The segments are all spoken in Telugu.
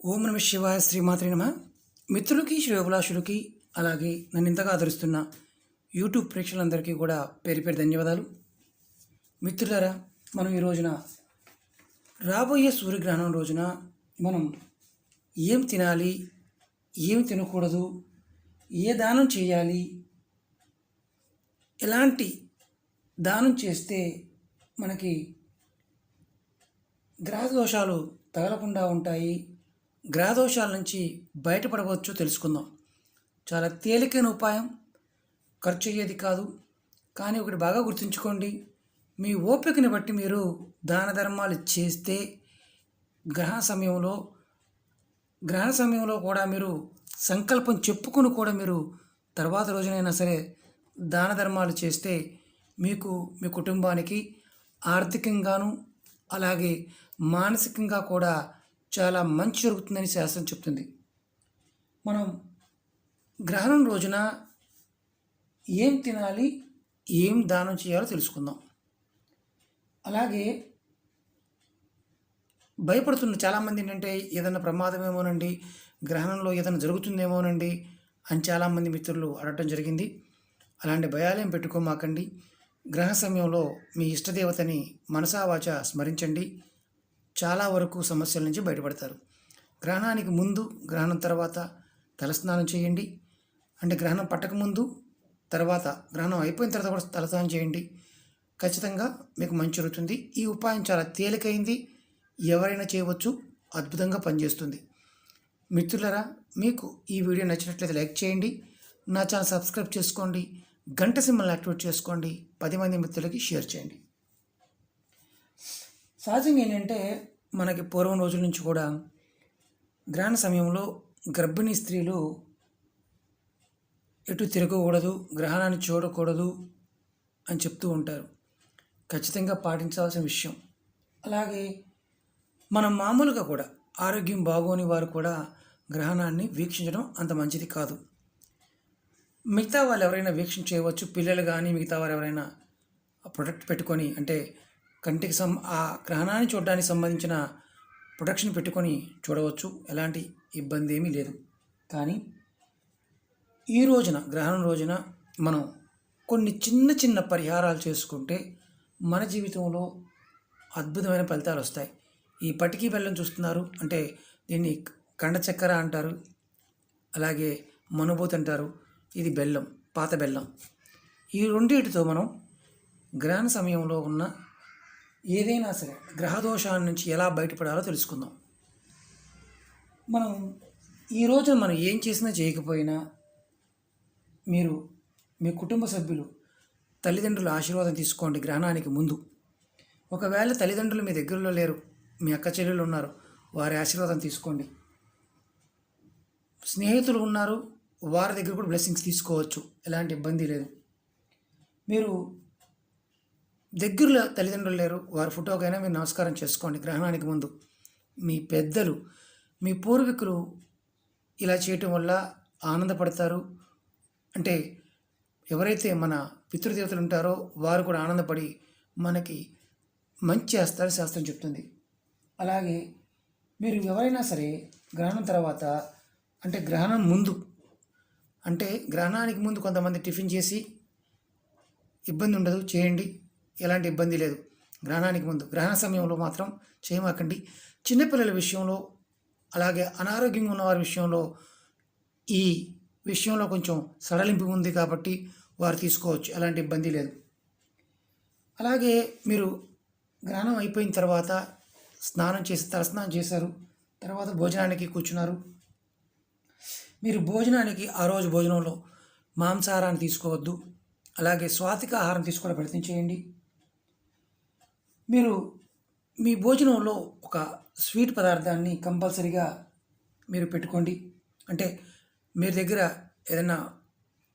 ఓం నమ శివాయ శ్రీమాత్రి నమ. మిత్రులకి శ్రేయోభిలాషులకి అలాగే నన్ను ఇంతగా ఆదరిస్తున్న యూట్యూబ్ ప్రేక్షకులందరికీ కూడా పేరు పేరు ధన్యవాదాలు. మిత్రులారా మనం ఈ రోజున రాబోయే సూర్యగ్రహణం రోజున మనం ఏం తినాలి ఏం తినకూడదు ఏ దానం చేయాలి ఎలాంటి దానం చేస్తే మనకి గ్రహదోషాలు తగలకుండా ఉంటాయి గ్రహదోషాల నుంచి బయటపడవచ్చు తెలుసుకుందాం. చాలా తేలికైన ఉపాయం. ఖర్చు అయ్యేది కాదు. కానీ ఒకటి బాగా గుర్తుంచుకోండి. మీ ఓపికని బట్టి మీరు దాన ధర్మాలు చేస్తే గ్రహణ సమయంలో గ్రహణ సమయంలో కూడా మీరు సంకల్పం చెప్పుకుని కూడా మీరు తర్వాత రోజునైనా సరే దాన ధర్మాలు చేస్తే మీకు మీ కుటుంబానికి ఆర్థికంగాను అలాగే మానసికంగా కూడా చాలా మంచి జరుగుతుందని శాస్త్రం చెప్తుంది. మనం గ్రహణం రోజున ఏం తినాలి ఏం దానం చేయాలో తెలుసుకుందాం. అలాగే భయపడుతున్న చాలామంది ఏంటంటే ఏదైనా ప్రమాదమేమోనండి గ్రహణంలో ఏదైనా జరుగుతుందేమోనండి అని చాలామంది మిత్రులు అడగటం జరిగింది. అలాంటి భయాలేం పెట్టుకోమాకండి. గ్రహ సమయంలో మీ ఇష్టదేవతని మనసావాచ స్మరించండి. చాలా వరకు సమస్యల నుంచి బయటపడతారు. గ్రహణానికి ముందు గ్రహణం తర్వాత తలస్నానం చేయండి. అంటే గ్రహణం పట్టకముందు తర్వాత గ్రహణం అయిపోయిన తర్వాత కూడా తలస్నానం చేయండి. ఖచ్చితంగా మీకు మంచి జరుగుతుంది. ఈ ఉపాయం చాలా తేలికైంది. ఎవరైనా చేయవచ్చు. అద్భుతంగా పనిచేస్తుంది. మిత్రులరా మీకు ఈ వీడియో నచ్చినట్లయితే లైక్ చేయండి. నా ఛానల్ సబ్స్క్రైబ్ చేసుకోండి. గంట సింబల్ని యాక్టివేట్ చేసుకోండి. పది మంది మిత్రులకి షేర్ చేయండి. సహజంగా ఏంటంటే మనకి పూర్వం రోజుల నుంచి కూడా గ్రహణ సమయంలో గర్భిణీ స్త్రీలు ఎటు తిరగకూడదు గ్రహణాన్ని చూడకూడదు అని చెప్తూ ఉంటారు. ఖచ్చితంగా పాటించాల్సిన విషయం. అలాగే మనం మామూలుగా కూడా ఆరోగ్యం బాగోని వారు కూడా గ్రహణాన్ని వీక్షించడం అంత మంచిది కాదు. మిగతా వాళ్ళు ఎవరైనా వీక్షణ చేయవచ్చు పిల్లలు కానీ మిగతా వారు ఎవరైనా ప్రొడక్ట్ పెట్టుకొని అంటే కంటికి సం ఆ గ్రహణాన్ని చూడడానికి సంబంధించిన ప్రొడక్షన్ పెట్టుకొని చూడవచ్చు. ఎలాంటి ఇబ్బంది ఏమీ లేదు. కానీ ఈ రోజున గ్రహణం రోజున మనం కొన్ని చిన్న చిన్న పరిహారాలు చేసుకుంటే మన జీవితంలో అద్భుతమైన ఫలితాలు వస్తాయి. ఈ పటికీ బెల్లం చూస్తున్నారు. అంటే దీన్ని కండ చక్కెర అంటారు. అలాగే మనుభూతి అంటారు. ఇది బెల్లం పాత బెల్లం. ఈ రెండింటితో మనం గ్రహణ సమయంలో ఉన్న ఏదైనా సరే గ్రహదోషాల నుంచి ఎలా బయటపడాలో తెలుసుకుందాం. మనం ఈ రోజున మనం ఏం చేసినా చేయకపోయినా మీరు మీ కుటుంబ సభ్యులు తల్లిదండ్రుల ఆశీర్వాదం తీసుకోండి గ్రహణానికి ముందు. ఒకవేళ తల్లిదండ్రులు మీ దగ్గరలో లేరు మీ అక్క చెల్లెలు ఉన్నారు వారి ఆశీర్వాదం తీసుకోండి. స్నేహితులు ఉన్నారు వారి దగ్గర కూడా బ్లెస్సింగ్స్ తీసుకోవచ్చు ఎలాంటి ఇబ్బంది లేదు. మీరు దగ్గరలో తల్లిదండ్రులు లేరు. వారి ఫోటోకైనా మీరు నమస్కారం చేసుకోండి. గ్రహణానికి ముందు మీ పెద్దలు మీ పూర్వీకులు ఇలా చేయటం వల్ల ఆనందపడతారు. అంటే ఎవరైతే మన పితృదేవతలు ఉంటారో వారు కూడా ఆనందపడి మనకి మంచి చేస్తారు శాస్త్రం చెప్తుంది. అలాగే మీరు ఎవరైనా సరే గ్రహణం తర్వాత అంటే గ్రహణం ముందు అంటే గ్రహణానికి ముందు కొంతమంది టిఫిన్ చేసి ఇబ్బంది ఉండదు చేయండి. ఎలాంటి ఇబ్బంది లేదు. గ్రహణానికి ముందు గ్రహణ సమయంలో మాత్రం చేయమాకండి చిన్నపిల్లల విషయంలో అలాగే అనారోగ్యంగా ఉన్నవారి విషయంలో ఈ విషయంలో కొంచెం సడలింపు ఉంది కాబట్టి వారు తీసుకోవచ్చు ఎలాంటి ఇబ్బంది లేదు. అలాగే మీరు గ్రహణం అయిపోయిన తర్వాత స్నానం చేసి తలస్నానం చేశారు తర్వాత భోజనానికి కూర్చున్నారు. మీరు భోజనానికి ఆ రోజు భోజనంలో మాంసాహారాన్ని తీసుకోవద్దు అలాగే స్వాతిక ఆహారం తీసుకోవడం ప్రయత్నం చేయండి. మీరు మీ భోజనంలో ఒక స్వీట్ పదార్థాన్ని కంపల్సరీగా మీరు పెట్టుకోండి. అంటే మీరు దగ్గర ఏదైనా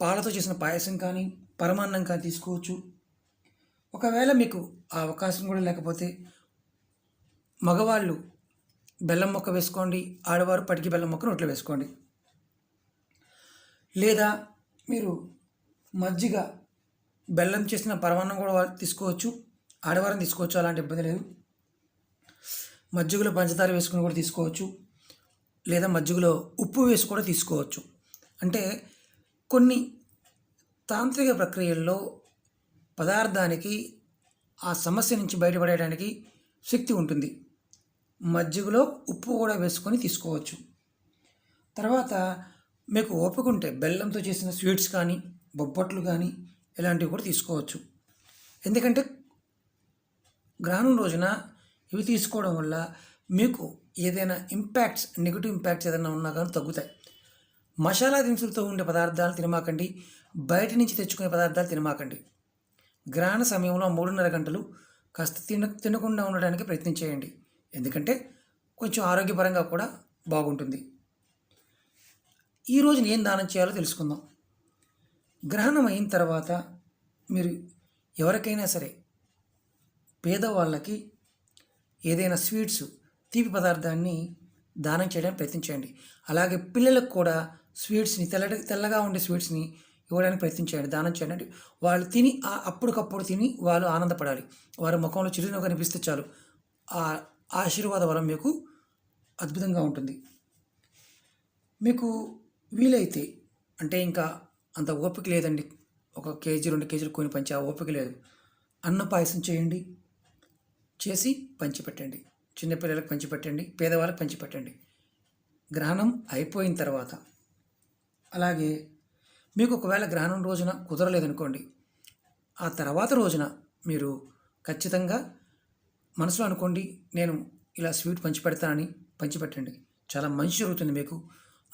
పాలతో చేసిన పాయసం కానీ పరమాన్నం కానీ తీసుకోవచ్చు. ఒకవేళ మీకు ఆ అవకాశం కూడా లేకపోతే మగవాళ్ళు బెల్లం మొక్క వేసుకోండి ఆడవారు పటికి బెల్లం మొక్క నోట్లో వేసుకోండి. లేదా మీరు మజ్జిగ బెల్లం చేసిన పరమాన్నం కూడా తీసుకోవచ్చు. ఆడవారం తీసుకోవచ్చు అలాంటి ఇబ్బంది లేదు. మజ్జిగలో పంచదార వేసుకుని కూడా తీసుకోవచ్చు. లేదా మజ్జిగలో ఉప్పు వేసి కూడా తీసుకోవచ్చు. అంటే కొన్ని తాంత్రిక ప్రక్రియల్లో పదార్థానికి ఆ సమస్య నుంచి బయటపడేయడానికి శక్తి ఉంటుంది. మజ్జిగలో ఉప్పు కూడా వేసుకొని తీసుకోవచ్చు. తర్వాత మీకు ఓపిక ఉంటే బెల్లంతో చేసిన స్వీట్స్ కానీ బొబ్బట్లు కానీ ఇలాంటివి కూడా తీసుకోవచ్చు. ఎందుకంటే గ్రహణం రోజున ఇవి తీసుకోవడం వల్ల మీకు ఏదైనా ఇంపాక్ట్స్ నెగిటివ్ ఇంపాక్ట్స్ ఏదైనా ఉన్నా కానీ తగ్గుతాయి. మసాలా దినుసులతో ఉండే పదార్థాలు తినమాకండి. బయట నుంచి తెచ్చుకునే పదార్థాలు తినమాకండి. గ్రహణ సమయంలో మూడున్నర గంటలు కాస్త తిన తినకుండా ఉండడానికి ప్రయత్నం చేయండి. ఎందుకంటే కొంచెం ఆరోగ్యపరంగా కూడా బాగుంటుంది. ఈ ఏం దానం చేయాలో తెలుసుకుందాం. గ్రహణం అయిన తర్వాత మీరు ఎవరికైనా సరే పేదవాళ్ళకి ఏదైనా స్వీట్స్ తీపి పదార్థాన్ని దానం చేయడానికి ప్రయత్నించండి. అలాగే పిల్లలకు కూడా స్వీట్స్ని తెల్ల తెల్లగా ఉండే స్వీట్స్ని ఇవ్వడానికి ప్రయత్నించండి. దానం చేయండి. వాళ్ళు తిని అప్పటికప్పుడు తిని వాళ్ళు ఆనందపడాలి. వారి ముఖంలో చిరునవ్వు కనిపిస్తే చాలు. ఆ ఆశీర్వాద వరం మీకు అద్భుతంగా ఉంటుంది. మీకు వీలైతే అంటే ఇంకా అంత ఓపిక లేదండి. ఒక కేజీ రెండు కేజీలు కొని పంచి ఆ ఓపిక లేదు. అన్న పాయసం చేయండి. చేసి పంచిపెట్టండి. చిన్నపిల్లలకు పంచిపెట్టండి పేదవాళ్ళకి పంచిపెట్టండి. గ్రహణం అయిపోయిన తర్వాత అలాగే మీకు ఒకవేళ గ్రహణం రోజున కుదరలేదనుకోండి ఆ తర్వాత రోజున మీరు ఖచ్చితంగా మనసులో అనుకోండి నేను ఇలా స్వీట్ పంచిపెడతానని పంచిపెట్టండి. చాలా మంచి జరుగుతుంది మీకు.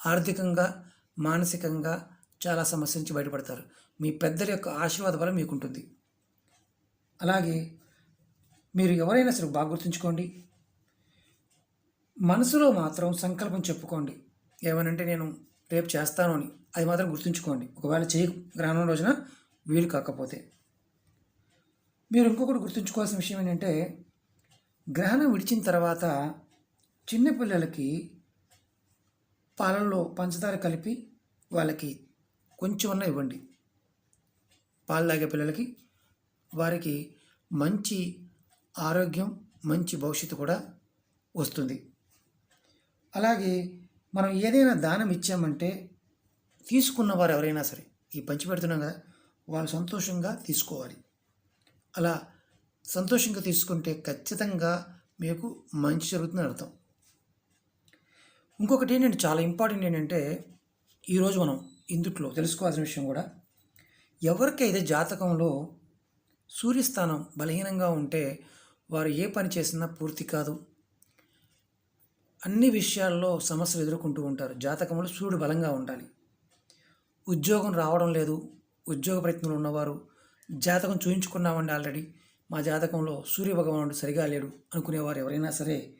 ఆర్థికంగా మానసికంగా చాలా సమస్య నుంచి బయటపడతారు. మీ పెద్దల యొక్క ఆశీర్వాద బలం మీకుంటుంది. అలాగే మీరు ఎవరైనా సరే బాగా గుర్తుంచుకోండి. మనసులో మాత్రం సంకల్పం చెప్పుకోండి. ఏమనంటే నేను రేపు చేస్తాను అని అది మాత్రం గుర్తుంచుకోండి. ఒకవేళ చేయ గ్రహణం రోజున వీలు కాకపోతే. మీరు ఇంకొకటి గుర్తుంచుకోవాల్సిన విషయం ఏంటంటే గ్రహణం విడిచిన తర్వాత చిన్నపిల్లలకి పాలల్లో పంచదార కలిపి వాళ్ళకి కొంచెం అన్న ఇవ్వండి. పాలు తాగే పిల్లలకి వారికి మంచి ఆరోగ్యం మంచి భవిష్యత్తు కూడా వస్తుంది. అలాగే మనం ఏదైనా దానం ఇచ్చామంటే తీసుకున్న వారు ఎవరైనా సరే ఈ పంచి పెడుతున్నాం కదా వాళ్ళు సంతోషంగా తీసుకోవాలి. అలా సంతోషంగా తీసుకుంటే ఖచ్చితంగా మీకు మంచి జరుగుతుందని అర్థం. ఇంకొకటి ఏంటంటే చాలా ఇంపార్టెంట్ ఏంటంటే ఈరోజు మనం ఇందుట్లో తెలుసుకోవాల్సిన విషయం కూడా ఎవరికైతే జాతకంలో సూర్యస్థానం బలహీనంగా ఉంటే వారు ఏ పని చేసినా పూర్తి కాదు. అన్ని విషయాల్లో సమస్యలు ఎదుర్కొంటూ ఉంటారు. జాతకంలో సూర్యుడు బలంగా ఉండాలి. ఉద్యోగం రావడం లేదు. ఉద్యోగ ప్రయత్నంలో ఉన్నవారు జాతకం చూయించుకున్నామండి ఆల్రెడీ. మా జాతకంలో సూర్య భగవానుడు సరిగా లేడు అనుకునేవారు ఎవరైనా సరే.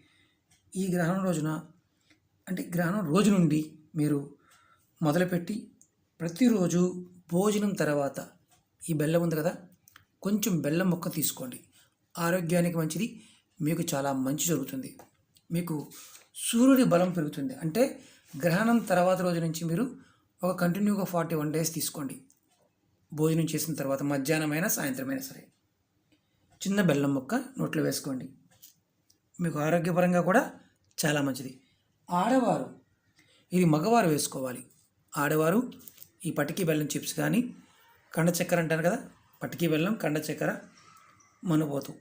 ఈ గ్రహణం రోజున అంటే గ్రహణం రోజు నుండి మీరు మొదలుపెట్టి ప్రతిరోజు భోజనం తర్వాత ఈ బెల్లం ఉంది కదా కొంచెం బెల్లం ముక్క తీసుకోండి. ఆరోగ్యానికి మంచిది మీకు చాలా మంచి జరుగుతుంది. మీకు సూర్యుడి బలం పెరుగుతుంది. అంటే గ్రహణం తర్వాత రోజు నుంచి మీరు ఒక కంటిన్యూగా ఫార్టీ వన్ డేస్ తీసుకోండి. భోజనం చేసిన తర్వాత మధ్యాహ్నమైనా సాయంత్రమైనా సరే. చిన్న బెల్లం ముక్క నోట్లో వేసుకోండి. మీకు ఆరోగ్యపరంగా కూడా చాలా మంచిది. ఆడవారు ఇది మగవారు వేసుకోవాలి. ఆడవారు ఈ పటికీ బెల్లం చిప్స్ కానీ కండ చక్కెర అంటారు కదా పటికీ బెల్లం కండ చక్కెర మనుపోతు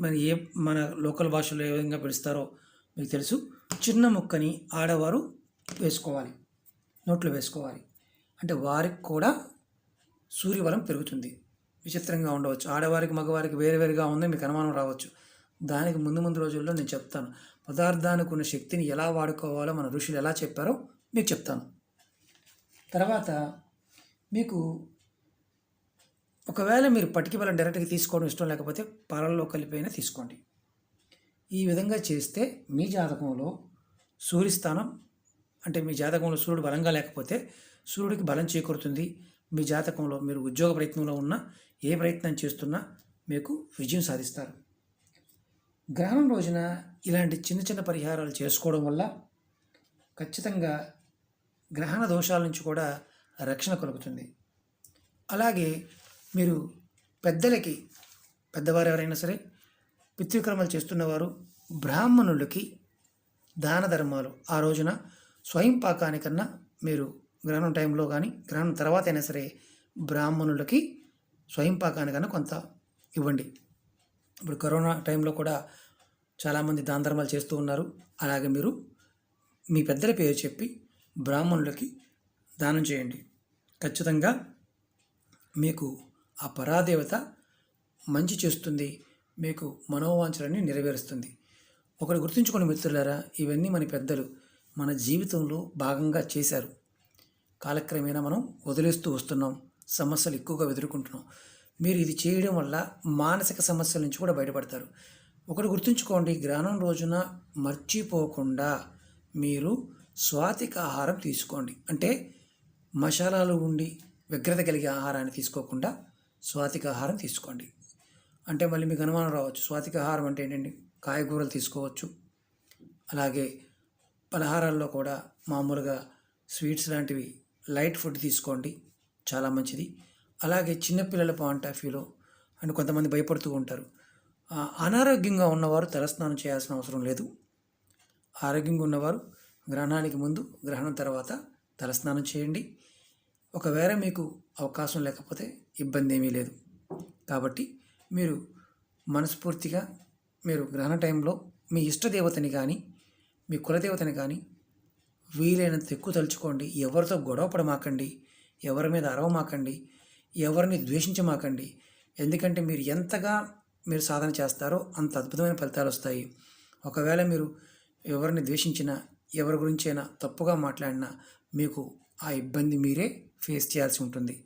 మరి ఏ మన లోకల్ భాషలో ఏ విధంగా పిలుస్తారో మీకు తెలుసు. చిన్న ముక్కని ఆడవారు వేసుకోవాలి. నోట్లో వేసుకోవాలి. అంటే వారికి కూడా సూర్యబలం పెరుగుతుంది. విచిత్రంగా ఉండవచ్చు. ఆడవారికి మగవారికి వేరువేరుగా ఉంది మీకు అనుమానం రావచ్చు. దానికి ముందు ముందు రోజుల్లో నేను చెప్తాను. పదార్థానికి ఉన్న శక్తిని ఎలా వాడుకోవాలో మన ఋషులు ఎలా చెప్పారో మీకు చెప్తాను. తర్వాత మీకు ఒకవేళ మీరు పటికి బలం డైరెక్ట్గా తీసుకోవడం ఇష్టం లేకపోతే పాలల్లో కలిపైనా తీసుకోండి. ఈ విధంగా చేస్తే మీ జాతకంలో సూర్యస్థానం అంటే మీ జాతకంలో సూర్యుడు బలంగా లేకపోతే సూర్యుడికి బలం చేకూరుతుంది. మీ జాతకంలో మీరు ఉద్యోగ ప్రయత్నంలో ఉన్నా ఏ ప్రయత్నం చేస్తున్నా మీకు విజయం సాధిస్తారు. గ్రహణం రోజున ఇలాంటి చిన్న చిన్న పరిహారాలు చేసుకోవడం వల్ల ఖచ్చితంగా గ్రహణ దోషాల నుంచి కూడా రక్షణ కలుగుతుంది. అలాగే మీరు పెద్దలకి పెద్దవారు ఎవరైనా సరే పితృక్రమాలు చేస్తున్నవారు బ్రాహ్మణులకి దాన ధర్మాలు. ఆ రోజున స్వయం పాకానికన్నా మీరు గ్రహణం టైంలో కానీ గ్రహణం తర్వాత అయినా సరే బ్రాహ్మణులకి స్వయం పాకానికన్నా కొంత ఇవ్వండి. ఇప్పుడు కరోనా టైంలో కూడా చాలామంది దాన ధర్మాలు చేస్తూ ఉన్నారు. అలాగే మీరు మీ పెద్దల పేరు చెప్పి బ్రాహ్మణులకి దానం చేయండి. ఖచ్చితంగా మీకు ఆ పరాదేవత మంచి చేస్తుంది మీకు మనోవాంఛలన్నీ నెరవేరుస్తుంది. ఒకరు గుర్తుంచుకోండి మిత్రులారా ఇవన్నీ మన పెద్దలు మన జీవితంలో భాగంగా చేశారు. కాలక్రమేణా మనం వదిలేస్తూ వస్తున్నాం సమస్యలు ఎక్కువగా ఎదుర్కొంటున్నాం. మీరు ఇది చేయడం వల్ల మానసిక సమస్యల నుంచి కూడా బయటపడతారు. ఒకటి గుర్తుంచుకోండి గ్రహణం రోజున మర్చిపోకుండా మీరు స్వాతిక ఆహారం తీసుకోండి. అంటే మసాలాలు ఉండి వ్యగ్రత కలిగే ఆహారాన్ని తీసుకోకుండా స్వాతిక ఆహారం తీసుకోండి. అంటే మళ్ళీ మీకు అనుమానం రావచ్చు. స్వాతికాహారం అంటే ఏంటండి? కాయగూరలు తీసుకోవచ్చు. అలాగే పలహారాల్లో కూడా మామూలుగా స్వీట్స్ లాంటివి లైట్ ఫుడ్ తీసుకోండి. చాలా మంచిది. అలాగే చిన్నపిల్లల పాయింట్ ఆఫ్ వ్యూలో అని కొంతమంది భయపడుతూ ఉంటారు. అనారోగ్యంగా ఉన్నవారు తలస్నానం చేయాల్సిన అవసరం లేదు. ఆరోగ్యంగా ఉన్నవారు గ్రహణానికి ముందు గ్రహణం తర్వాత తలస్నానం చేయండి. ఒకవేళ మీకు అవకాశం లేకపోతే ఇబ్బంది ఏమీ లేదు. కాబట్టి మీరు మనస్ఫూర్తిగా మీరు గ్రహణ టైంలో మీ ఇష్టదేవతని కానీ మీ కులదేవతని కానీ వీలైనంత ఎక్కువ తలుచుకోండి. ఎవరితో గొడవ పడమాకండి. ఎవరి మీద అరవమాకండి ఎవరిని ద్వేషించమాకండి. ఎందుకంటే మీరు ఎంతగా మీరు సాధన చేస్తారో అంత అద్భుతమైన ఫలితాలు వస్తాయి. ఒకవేళ మీరు ఎవరిని ద్వేషించినా ఎవరి గురించైనా తప్పుగా మాట్లాడినా మీకు ఆ ఇబ్బంది మీరే ఫేస్ చేయాల్సి ఉంటుంది.